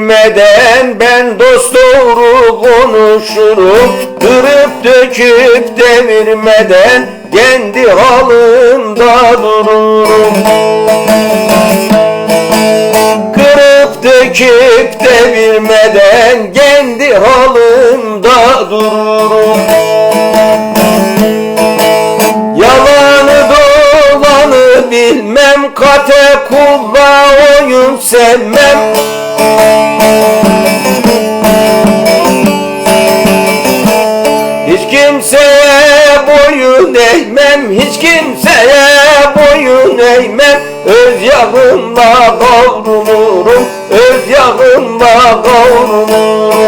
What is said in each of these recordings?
devirmeden ben dost doğru konuşurum. Kırıp döküp devirmeden kendi halında dururum. Kırıp döküp devirmeden kendi halında dururum. Yalanı dolanı bilmem Kate kulla oyun sevmem Hiç kimseye boyun eğmem Hiç kimseye boyun eğmem. Öz yağımla kavrulurum Öz yağımla kavrulurum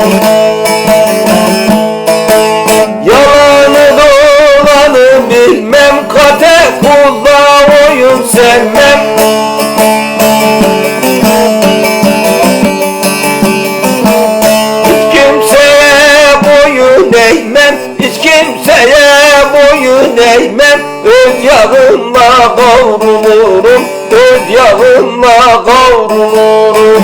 kavrulurum Öz yağımla kavrulurum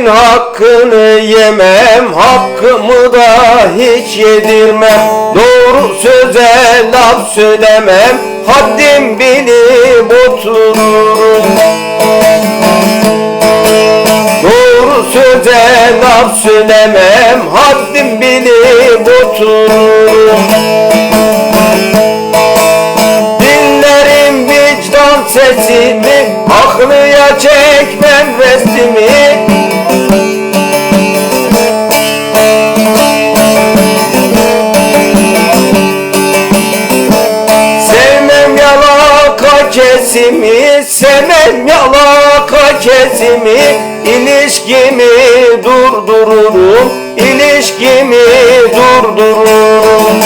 Kimsenin hakkını yemem Hakkımı da hiç yedirmem. Doğru söze laf söylemem Haddim bilip otururum. Doğru söze laf söylemem Haddim bilip otururum. Dinlerim vicdan sesimi Aklıya çekmem Sevmem yalaka kesimi İlişkimi durdururum İlişkimi durdururum.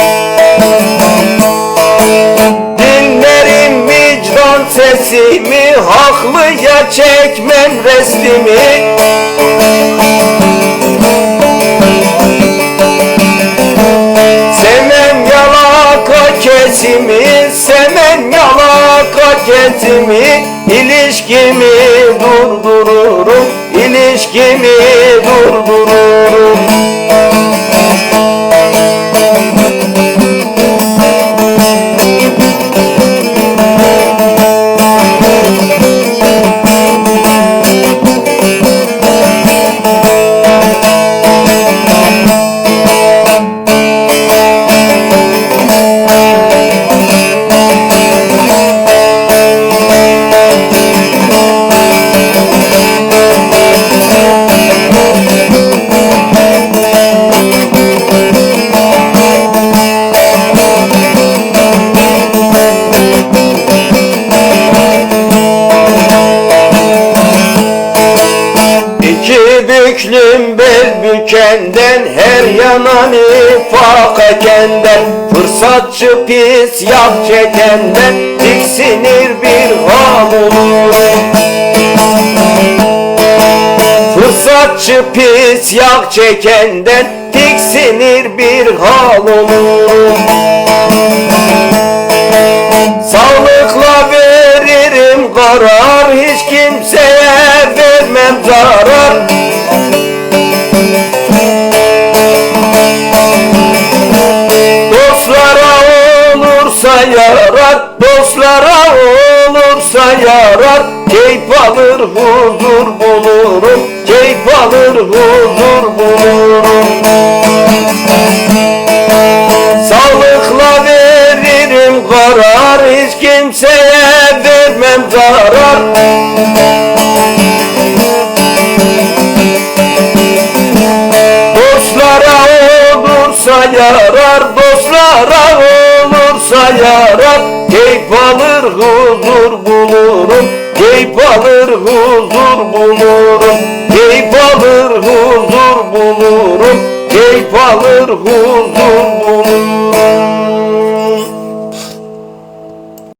Dinlerim vicdan sesimi Haklıya çekmem resmimi Sevmem yalaka kesimi Sevmem yalaka kesimi İlişkimi durdururum İlişkimi durdururum bel bükenden Her yana nifak ekenden Fırsatçı pis yap çekenden Tiksinir bir hal olur. Fırsatçı pis yak çekenden Tiksinir bir hal olur. Sağlıkla veririm karar Hiç kimseye Dostlara olursa yarar Keyif alır huzur bulurum. Keyif alır huzur bulurum. Sağlıkla veririm karar Hiç kimseye vermem zarar. Dostlara olursa yarar Dostlara olursa yarar Keyif alır huzur bulurum. Keyif alır huzur bulurum. Keyif alır huzur bulurum. Keyif alır huzur bulurum